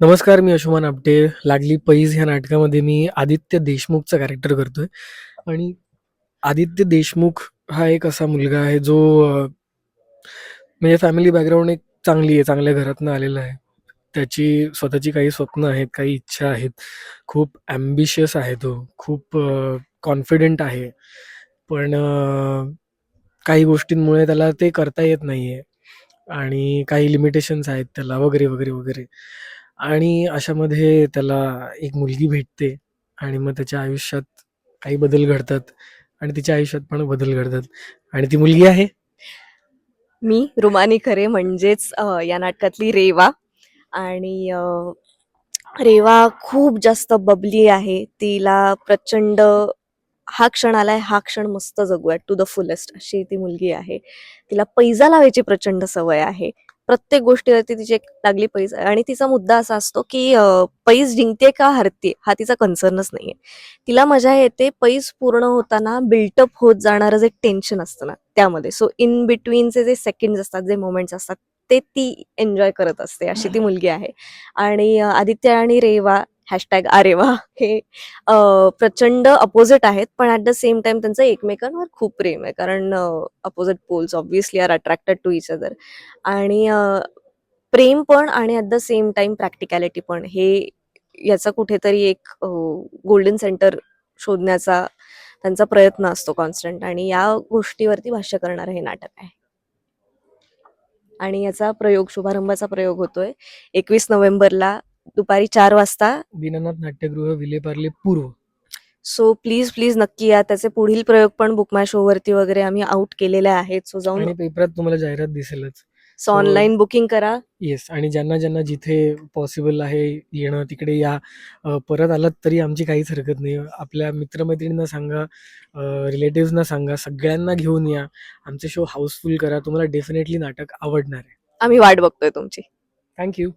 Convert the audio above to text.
नमस्कार मी अशोमान आपटे. लागली पैज ह्या नाटकामध्ये मी आदित्य देशमुखचा कॅरेक्टर करतोय. आणि आदित्य देशमुख हा एक असा मुलगा आहे जो म्हणजे फॅमिली बॅकग्राऊंड एक चांगली आहे चांगल्या घरातनं आलेला आहे. त्याची स्वतःची काही स्वप्न आहेत काही इच्छा आहेत. खूप ॲम्बिशियस आहे तो. खूप कॉन्फिडेंट आहे. पण काही गोष्टींमुळे त्याला ते करता येत नाही आहे आणि काही लिमिटेशन्स आहेत त्याला वगैरे वगैरे वगैरे. आणि अशामध्ये त्याला एक मुलगी भेटते आणि मग त्याच्या आयुष्यात काही बदल घडतात आणि तिच्या आयुष्यात पण बदल घडतात. आणि ती मुलगी आहे? मी रुमानी खरे म्हणजेच अ, या नाटकातली रेवा. आणि अ, रेवा खूप जास्त बबली आहे. तिला प्रचंड हा क्षण आलाय हा क्षण मस्त जगूया टू द फुलेस्ट अशी ती मुलगी आहे. तिला पैजा लावायची प्रचंड सवय आहे. प्रत्येक गोष्टीवरती तिची एक लागली पैज आणि तिचा मुद्दा असा असतो की पैज जिंकते का हरते हा तिचा कन्सर्नच नाहीये. तिला मजा येते पैज पूर्ण होताना बिल्टअप होत जाणारं जे टेन्शन असतं ना त्यामध्ये. सो इन बिटवीनचे जे सेकंड असतात जे मोमेंट्स असतात ते ती एन्जॉय करत असते अशी ती मुलगी आहे. आणि आदित्य आणि रेवा हॅशटॅग आरेवा हे प्रचंड अपोजिट आहेत पण ऍट द सेम टाइम त्यांचं एकमेकांवर खूप प्रेम आहे कारण opposite poles obviously are attracted to each other आणि प्रेम पण आणि at the same time practicality पण हे याचा कुठेतरी एक गोल्डन सेंटर शोधण्याचा त्यांचा प्रयत्न असतो कॉन्स्टंट आणि या गोष्टीवरती भाष्य करणारं हे नाटक आहे. आणि याचा प्रयोग शुभारंभाचा प्रयोग होतोय. एकवीस नोव्हेंबरला दुपारी चार वाजता. दीनानाथ नाट्यगृह विलेपार्ले पूर्व. सो प्लीज प्लीज नक्की या. त्याचे पुढील प्रयोग पण बुकमाय शो वरती वगैरे आम्ही आउट केलेले आहेत. सो जाऊन पेपरात तुम्हाला जाहिरात दिसेलच. सो ऑनलाईन बुकिंग करा. येस आणि ज्यांना ज्यांना जिथे पॉसिबल आहे येणं तिकडे या. अ, परत आलात तरी आमची काहीच हरकत नाही. आपल्या मित्रमैत्रिणींना सांगा रिलेटिव्हजना सांगा सगळ्यांना घेऊन या. आमचे शो हाऊसफुल करा. तुम्हाला डेफिनेटली नाटक आवडणार आहे. आम्ही वाट बघतोय तुमची. थँक्यू